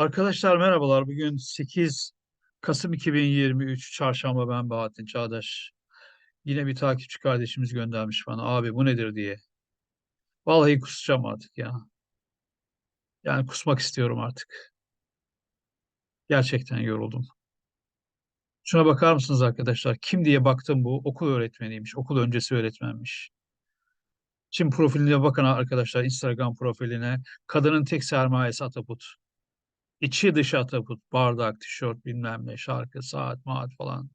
Arkadaşlar merhabalar. Bugün 8 Kasım 2023 Çarşamba ben Bahattin Çağdaş. Yine bir takipçi kardeşimiz göndermiş bana. Abi bu nedir diye. Vallahi kusacağım artık ya. Yani kusmak istiyorum artık. Gerçekten yoruldum. Şuna bakar mısınız arkadaşlar? Kim diye baktım bu okul öğretmeniymiş. Okul öncesi öğretmenmiş. Şimdi profiline bakın arkadaşlar Instagram profiline. Kadının tek sermayesi Ataput. İçi dışı Ataput. Bardak, tişört bilmem ne, şarkı, saat, maat falan.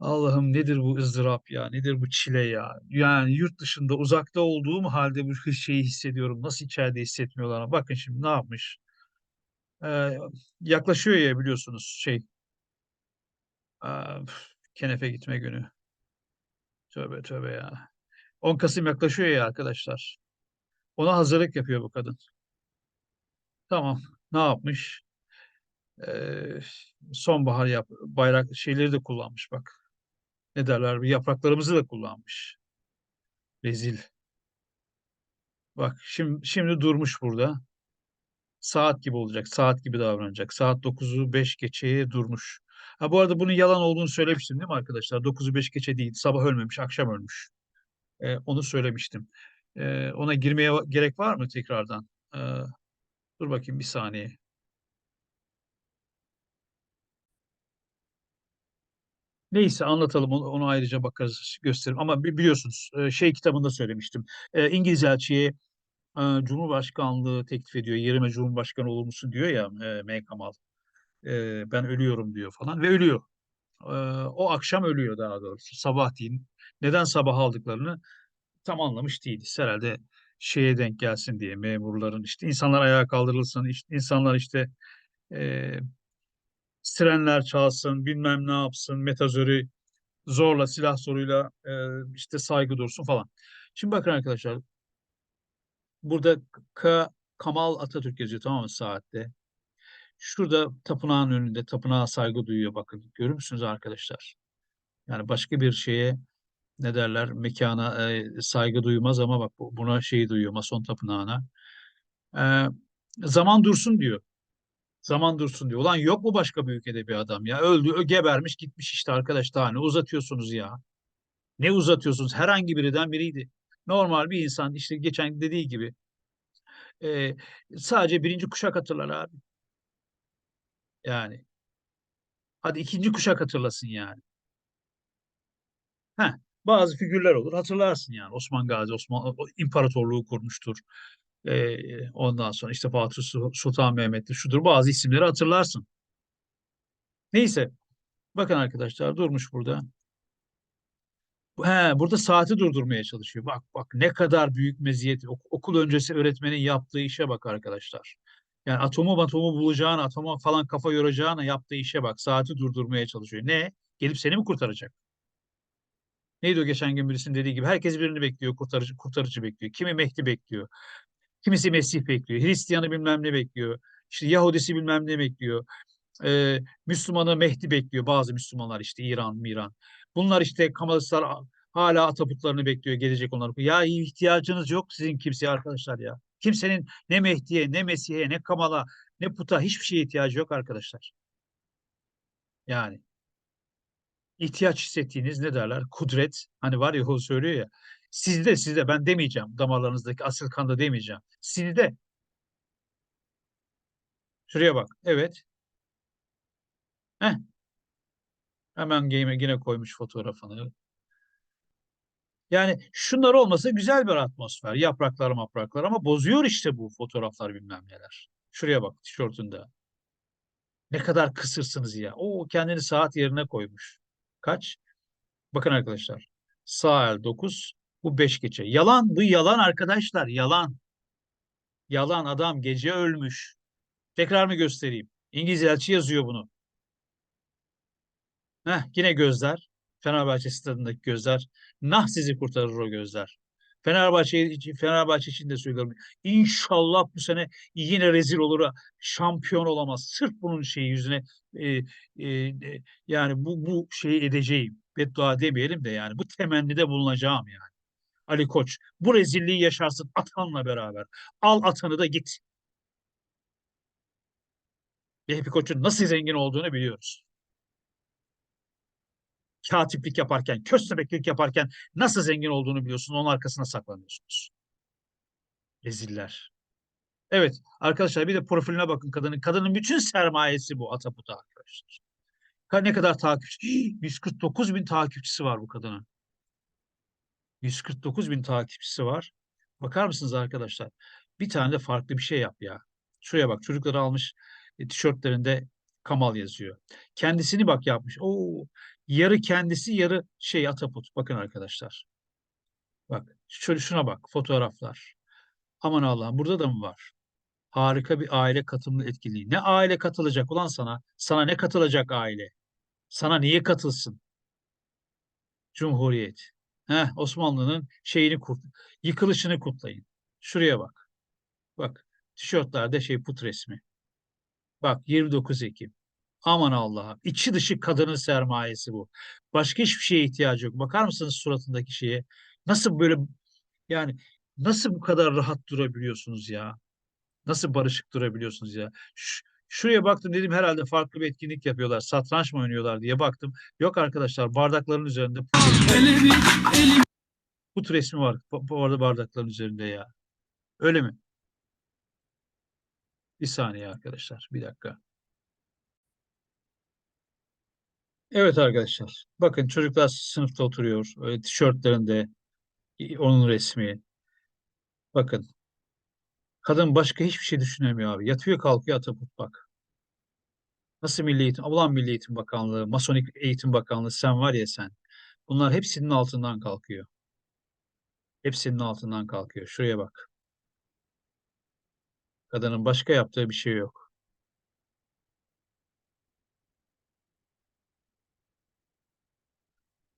Allah'ım nedir bu ızdırap ya? Nedir bu çile ya? Yani yurt dışında uzakta olduğum halde bu şeyi hissediyorum. Nasıl içeride hissetmiyorlar? Bakın şimdi ne yapmış? Ee, yaklaşıyor ya biliyorsunuz şey üf, Kenefe gitme günü. Tövbe tövbe ya. 10 Kasım yaklaşıyor ya arkadaşlar. Ona hazırlık yapıyor bu kadın. Tamam. Ne yapmış? Ee, sonbahar yap bayrak şeyleri de kullanmış bak. Ne derler? Yapraklarımızı da kullanmış. Rezil. Bak şimdi şimdi durmuş burada. Saat gibi olacak. Saat gibi davranacak. Saat 9'u 5 geçeye durmuş. Ha bu arada bunun yalan olduğunu söylemiştim değil mi arkadaşlar? 9'u 5 geçe değil. Sabah ölmemiş, akşam ölmüş. Ee, onu söylemiştim. Ee, ona girmeye gerek var mı tekrardan? Ee, dur bakayım bir saniye. Neyse anlatalım onu, onu ayrıca bakarız gösteririm. Ama bi- biliyorsunuz e, şey kitabında söylemiştim. E, İngiliz elçiye e, Cumhurbaşkanlığı teklif ediyor. Yerime Cumhurbaşkanı olur musun diyor ya M. Kemal. E, ben ölüyorum diyor falan ve ölüyor. O akşam ölüyor daha doğrusu. Sabah değil. Neden sabah aldıklarını tam anlamış değiliz. Herhalde şeye denk gelsin diye memurların işte insanlar ayağa kaldırılsın, işte, insanlar işte e, sirenler çalsın, bilmem ne yapsın, metazörü zorla silah zoruyla e, işte saygı dursun falan. Şimdi bakın arkadaşlar burada K Kamal Atatürk yazıyor tamam mı saatte? Şurada tapınağın önünde tapınağa saygı duyuyor bakın. Görür müsünüz arkadaşlar? Yani başka bir şeye ne derler mekana e, saygı duymaz ama bak bu- buna şeyi duyuyor Mason tapınağına. E, zaman dursun diyor. Zaman dursun diyor. Ulan yok mu başka bir ülkede bir adam ya? Öldü, gebermiş gitmiş işte arkadaş daha ne uzatıyorsunuz ya? Ne uzatıyorsunuz? Herhangi birinden biriydi. Normal bir insan işte geçen dediği gibi e, sadece birinci kuşak hatırlar abi. Yani hadi ikinci kuşak hatırlasın yani. Heh, bazı figürler olur hatırlarsın yani. Osman Gazi, Osman İmparatorluğu kurmuştur. E, ondan sonra işte Fatih Su- Sultan Mehmet'tir, şudur bazı isimleri hatırlarsın. Neyse bakın arkadaşlar durmuş burada. He, burada saati durdurmaya çalışıyor. Bak bak ne kadar büyük meziyet. Ok- okul öncesi öğretmenin yaptığı işe bak arkadaşlar. Yani atomu atomu bulacağına, atoma falan kafa yoracağına yaptığı işe bak. Saati durdurmaya çalışıyor. Ne? Gelip seni mi kurtaracak? Neydi o geçen gün birisinin dediği gibi? Herkes birini bekliyor, kurtarıcı, kurtarıcı bekliyor. Kimi Mehdi bekliyor. Kimisi Mesih bekliyor. Hristiyanı bilmem ne bekliyor. İşte Yahudisi bilmem ne bekliyor. Ee, Müslümanı Mehdi bekliyor. Bazı Müslümanlar işte İran, Miran. Bunlar işte Kamalistler hala ataputlarını bekliyor. Gelecek onlar. Ya ihtiyacınız yok sizin kimseye arkadaşlar ya. Kimsenin ne Mehdi'ye, ne Mesih'e, ne Kamal'a, ne puta hiçbir şeye ihtiyacı yok arkadaşlar. Yani ihtiyaç hissettiğiniz ne derler? Kudret. Hani var ya o söylüyor ya. Sizde sizde ben demeyeceğim. Damarlarınızdaki asil kanda demeyeceğim. Sizde. Şuraya bak. Evet. Heh. Hemen yine, yine koymuş fotoğrafını. Yani şunlar olmasa güzel bir atmosfer. Yapraklar mapraklar ama bozuyor işte bu fotoğraflar bilmem neler. Şuraya bak tişörtünde. Ne kadar kısırsınız ya. O kendini saat yerine koymuş. Kaç? Bakın arkadaşlar. Sağ el 9, bu 5 geçe. Yalan, bu yalan arkadaşlar, yalan. Yalan adam gece ölmüş. Tekrar mı göstereyim? İngiliz elçi yazıyor bunu. Heh, yine gözler. Fenerbahçe stadındaki gözler. Nah sizi kurtarır o gözler. Fenerbahçe için, Fenerbahçe için de söylüyorum. İnşallah bu sene yine rezil olur. Şampiyon olamaz. Sırf bunun şeyi yüzüne e, e, e, yani bu bu şeyi edeceğim. Beddua demeyelim de yani bu temennide bulunacağım yani. Ali Koç bu rezilliği yaşarsın atanla beraber. Al atanı da git. Vehbi Koç'un nasıl zengin olduğunu biliyoruz. Katiplik yaparken, köstebeklik yaparken nasıl zengin olduğunu biliyorsunuz. Onun arkasına saklanıyorsunuz. Reziller. Evet arkadaşlar bir de profiline bakın kadının. Kadının bütün sermayesi bu Ataput'a arkadaşlar. Ka- Ne kadar takipçi? 149 bin takipçisi var bu kadının. 149 bin takipçisi var. Bakar mısınız arkadaşlar? Bir tane de farklı bir şey yap ya. Şuraya bak çocukları almış e, tişörtlerinde Kamal yazıyor. Kendisini bak yapmış. Oo, yarı kendisi yarı şey Ataput. Bakın arkadaşlar. Bak şöyle şuna bak fotoğraflar. Aman Allah'ım burada da mı var? Harika bir aile katılımı etkinliği. Ne aile katılacak ulan sana? Sana ne katılacak aile? Sana niye katılsın? Cumhuriyet. Heh, Osmanlı'nın şeyini kut, yıkılışını kutlayın. Şuraya bak. Bak, tişörtlerde şey put resmi. Bak 29 Ekim. Aman Allah'ım. içi dışı kadının sermayesi bu. Başka hiçbir şeye ihtiyacı yok. Bakar mısınız suratındaki şeye? Nasıl böyle yani nasıl bu kadar rahat durabiliyorsunuz ya? Nasıl barışık durabiliyorsunuz ya? Ş- şuraya baktım dedim herhalde farklı bir etkinlik yapıyorlar. Satranç mı oynuyorlar diye baktım. Yok arkadaşlar bardakların üzerinde put resmi, var. Bu arada bardakların üzerinde ya. Öyle mi? Bir saniye arkadaşlar. Bir dakika. Evet arkadaşlar. Bakın çocuklar sınıfta oturuyor. Öyle tişörtlerinde onun resmi. Bakın. Kadın başka hiçbir şey düşünemiyor abi. Yatıyor kalkıyor Atatürk bak. Nasıl Milli Eğitim? Ulan Milli Eğitim Bakanlığı, Masonik Eğitim Bakanlığı sen var ya sen. Bunlar hepsinin altından kalkıyor. Hepsinin altından kalkıyor. Şuraya bak. Kadının başka yaptığı bir şey yok.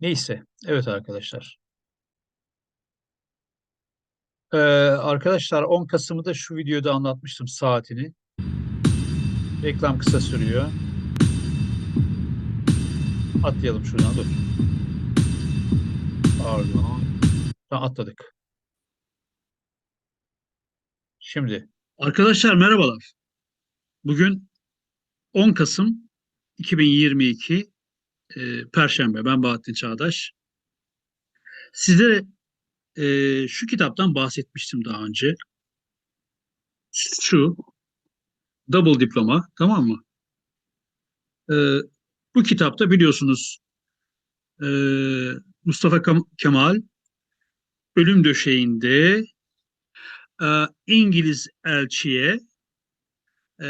Neyse. Evet arkadaşlar. Ee, arkadaşlar 10 Kasım'ı da şu videoda anlatmıştım saatini. Reklam kısa sürüyor. Atlayalım şuradan dur. Pardon. Tamam, atladık. Şimdi. Arkadaşlar merhabalar. Bugün 10 Kasım 2022 e, Perşembe. Ben Bahattin Çağdaş. Sizlere e, şu kitaptan bahsetmiştim daha önce. Şu Double Diploma tamam mı? E, bu kitapta biliyorsunuz e, Mustafa Kemal ölüm döşeğinde e, İngiliz elçiye e,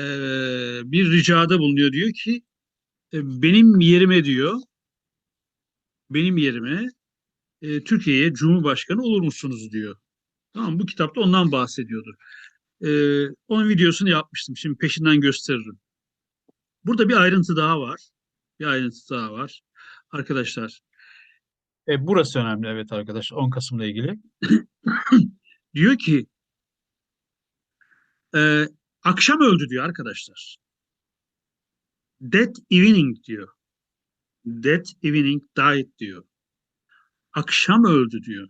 bir ricada bulunuyor. Diyor ki benim yerime diyor benim yerime e, Türkiye'ye Cumhurbaşkanı olur musunuz diyor. Tamam bu kitapta ondan bahsediyordu. E, onun videosunu yapmıştım. Şimdi peşinden gösteririm. Burada bir ayrıntı daha var. Bir ayrıntı daha var. Arkadaşlar. E, burası önemli evet arkadaşlar 10 Kasım'la ilgili. diyor ki e, akşam öldü diyor arkadaşlar. That evening diyor. That evening died diyor. Akşam öldü diyor.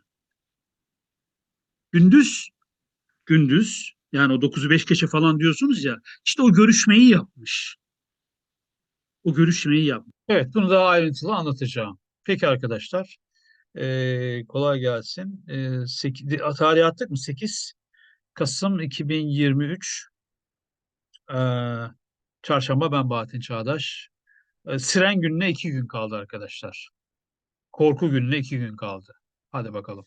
Gündüz gündüz yani o 9'u 5 geçe falan diyorsunuz ya işte o görüşmeyi yapmış. O görüşmeyi yapmış. Evet bunu daha ayrıntılı anlatacağım. Peki arkadaşlar ee, kolay gelsin. Ee, seki- di- tarihe attık mı? 8 Kasım 2023 ee, Çarşamba ben Bahattin Çağdaş. Ee, Siren gününe iki gün kaldı arkadaşlar. Korku gününe iki gün kaldı. Hadi bakalım.